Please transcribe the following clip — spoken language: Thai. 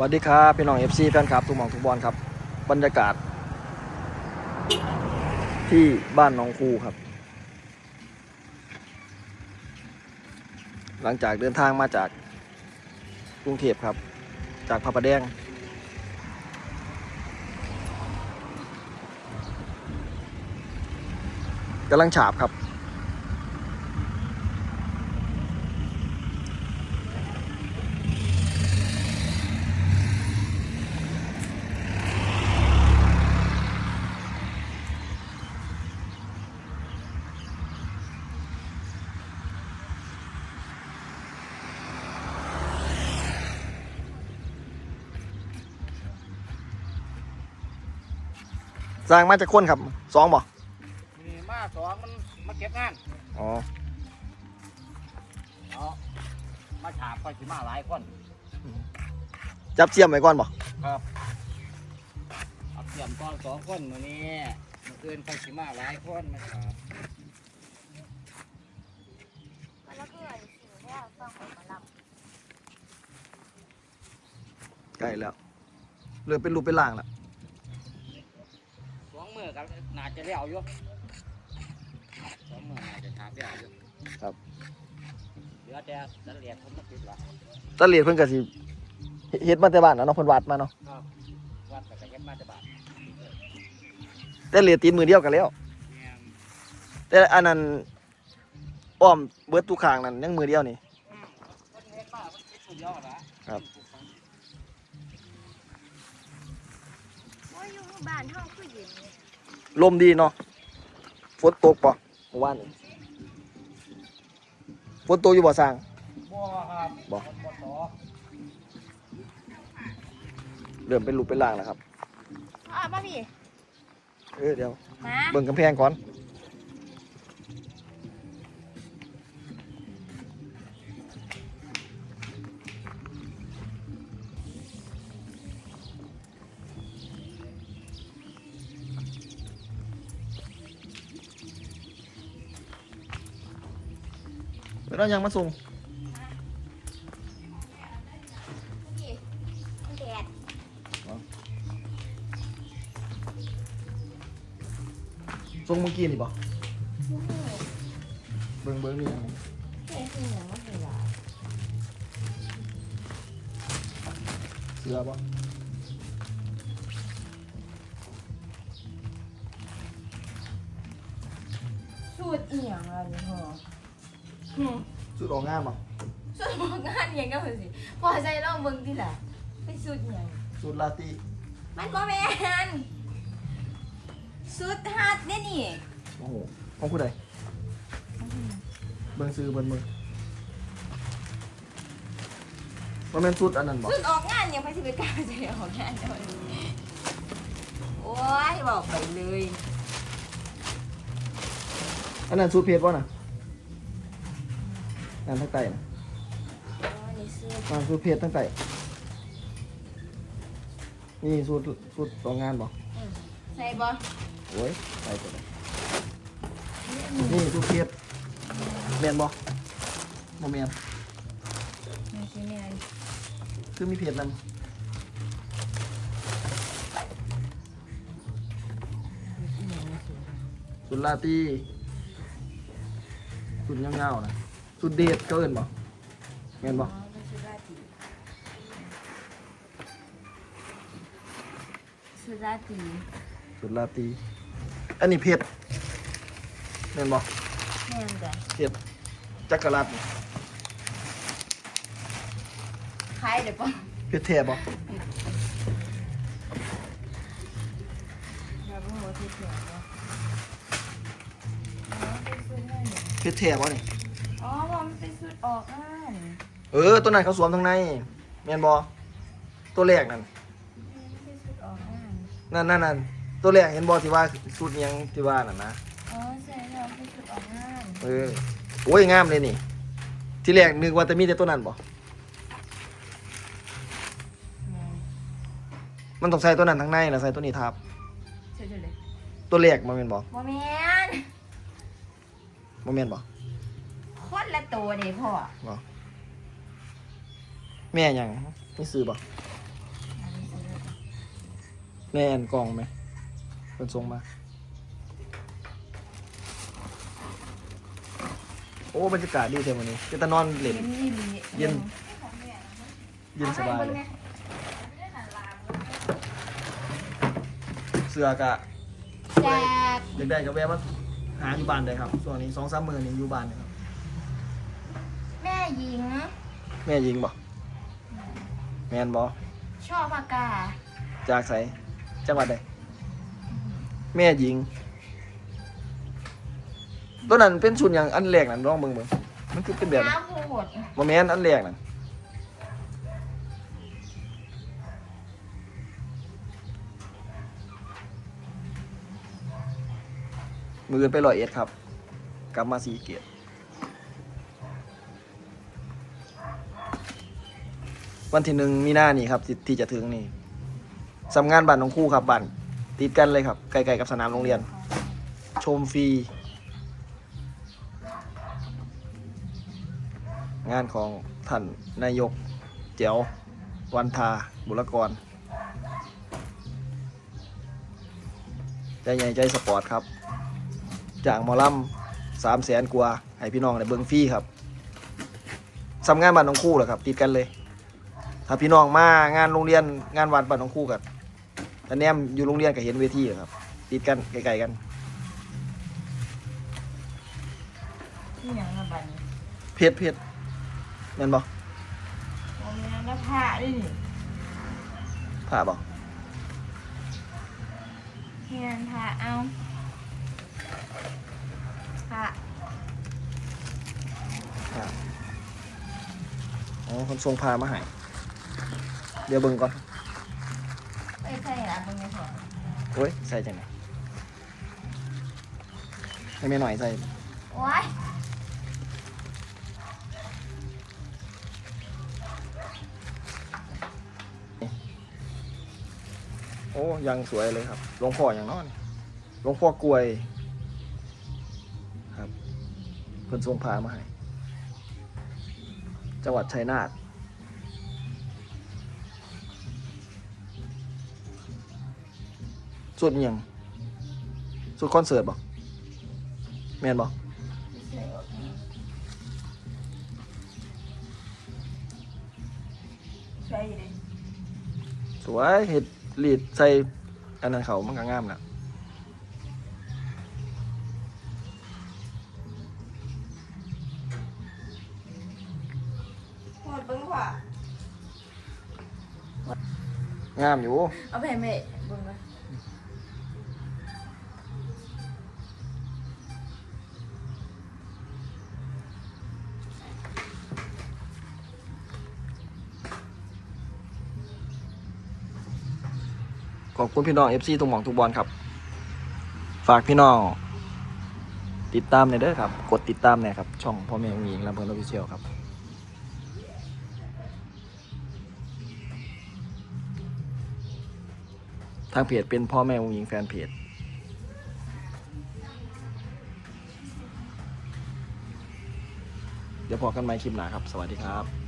สวัสดีครับพี่น้อง FC แฟนคลับทุกหมองทุกบอลครับ บรรยากาศ ที่บ้านหนองคูครับ หลังจากเดินทางมาจากกรุงเทพครับ จากพระประแดง กำลังฉาบครับ สร้างมาจากคนครับสองบ่มีมาสองมันมาเก็บงานอ๋อเอามาฉาบไปสิมาหลายคนจับเสียมไว้ก่อนบ่ครับเอาเตรียมก้อนสองคนมื้อนี้มื้ออื่นไปสิมาหลายคนมาฉาบแล้วก็ไอ้สิ่งที่ฟังของหมอลใกล้แล้วเริ่มเป็นรูปเป็นร่างแล้ว สองมือกันน่าจะเลี้ยวอยู่สองมือน่าจะฉาบเลี้ยวอยู่ครับ เหลือแต่ตะเลียดผมมาติดละตะเลียดเพิ่นก็สิเฮ็ดมาแต่บ้านนะเนาะเพิ่นวัดมาเนาะครับวัดไปกันเก็บมาจะบ้าทแต่เลียดตีนมือเดียวกันแล้วเนี่ยแต่อันนั้นอ้อมเบิดทุกข้างนั่นยังมือเดียวนี่อืมคนเฮ็ดมาคนคิดคนเดียวละครับำว่าอยู่บ้านห้องคือเย็นเนี่ย ลมดีเนาะฝนตกป่ะเมื่อวานนี้ฝนตกอยู่บ่สร้างบ่ครับบ่บ่ต่อเริ่มเป็นรูปเป็นร่างแล้วครับอะป้าพี่เออเดี๋ยวมาเบิ่งกำแพงก่อน เดี๋ยวเรายังมาส่งแดดส่งเมื่อกี้นี่บ่เบิ่งเบิ่งนี่เห็นคืออย่างว่าคือเสือบ่สูตรอียงอะไรเนี่ยพ่ อสุดออกงานบ่สูตรบอกงานอิหยังก็เหมือนสิพอใจลองเบิ่งดิล่ะเป็นสูตรอีหยังสุดลาตีมันก็แม่นสูตรฮัดเนี่ยนี่โอ้โหของผู้ใดเบิ่งซื้อเบิ่งมือมันเป็นสุดอันนั้นบ่สูตรออกงานยังไม่สิไปกล้าใจออกงานเดี๋ยวนี้โอ้ยบอกไปเลย อันนั้นสุดเพจบ่น่ะ นั่นทั้งไตน่ะโอ้ยนี่สูตรนั่นสุดเพจทั้งไตนี่สุดสุดออกงานบ่ใส่บ่โอ้ยใส่ตัวใดนี่สุดเพจแม่นบ่บ่แม่นไม่ใช่แม่นคือมีเพจนำสุดลาตีสุดเงาๆนะ สุดเดทเกินบ่แม่นบ่อ๋อเป็นสุราตรีสุราตรีสุดลาตีอันนี้เพชรเห็นบ่แม่นจ้ะเพชรจักรรัดนี่ขายเดี๋ยวป่ะเพชรแท้บ่เราเพิ่งรู้ที่เถียงว่าอ๋อเป็นสุดนั่นนี่เพชรแท้บ่นี่ ออกงานเออตัวนั้นเขาสวมทางในแม่นบ่ตัวแรกนั่นมันเป็นสุดออกงานนั่นนั่นนั่นตัวแรกเห็นบ่ที่ว่าสุดหยังที่ว่านั่นนะอ๋อใช่เราเป็นสุดออกงานเออโอ้ยงามเลยนี่ ที่แรกนึกว่าจะมีแต่ตัวนั้นบ่แม่นมันต้องใส่ตัวนั้นทางในแล้วใส่ตัวนี้ทับเฉยๆเลยตัวแรกบ่แม่นบ่บ่แม่นบ่แม่นบ่ คนละตัวเด้พ่อบ่แม่หยังมีซื้อบ่แน่นกล่องไหมเป็นทรงมา โอ้บรรยากาศดีเท่วันนี้จะตะนอนเล่น เย็นนี่ดีเย็น เย็นสบายเลยเสือกะจาก อยากได้กับแวะมาหาอยู่บ้านได้ครับส่วนนี้สองสามมือนี้อยู่บ้านนะครับแม่ หญิง แม่ยิงบ่แมนบ่ชอบปากกาจากไสจังหวัดใดแม่ยิงตัวนั้นเป็นชุดอย่างอันแรกนั่นร้องเบิ่งเบิ่งมันคือเป็นแบบนั้นน้ำโหดบ่แม่นอันแรกนั่นมือไปร้อยเอ็ดครับ กลับมาสีเกียรติ วันที่หนึ่งมีหน้านี่ครับที่ที่จะถึงนี่สำงานบ้านน้องคู่ครับบ้านติดกันเลยครับใกล้ๆกับสนามโรงเรียน ชมฟรีงานของท่านนายกเจ๋ววันทาบุรกร ใจใหญ่ใจสปอร์ตครับ จากมอลำสามแสนกว่า ให้พี่น้องในเบิงฟรีครับสำงานบ้านน้องคู่เหรอครับ ติดกันเลย ถ้าพี่น้องมางานโรงเรียนงานวัดบ้านน้องคู่กันแต่แนมอยู่โรงเรียนก็เห็นเวทีเหรอครับติดกันไกลๆกันนี่อย่างละบัดนเพชรเพชรแม่นบอกโอ้แม่แล้วผ้าด้วยนี่ผ่าบอกเฮียนผ้าเอาผ้าผ่าอ๋อคนทรงพามาให้ เดี๋ยวเบิ่งก่อนเอ้ยใช่ละมึงไงพ่อโอ้ยใส่จังไหนให้แม่หน่อยใส่โอ้ยโอ้ยังสวยเลยครับหลวงพ่ออย่างนอนหลวงพ่อกลวย ครับเพิ่นทรงพามาให้จังหวัดชัยนาท สุดอิหยังสุดคอนเสิร์ตบ่แม่นบ่ใช่เลยสวยเห็ดลีดใส่อันนั้นเขามันก็งามนะหมดเบิ้งพ่องามอยู่ เอาไปให้แม่เบิ้ง ขอบคุณพี่น้อง FC ทุกหมองทุกบอลครับ ฝากพี่น้อง ติดตามในเด้อครับ กดติดตามหน่ยครับ ช่องพ่อแม่องหญิงลำเพลินออฟฟิเชียลครับทางเพจเป็นพ่อแม่องหญิงแฟนเพจ เดี๋ยวพอกันใหม่คลิปหน้าครับ สวัสดีครับ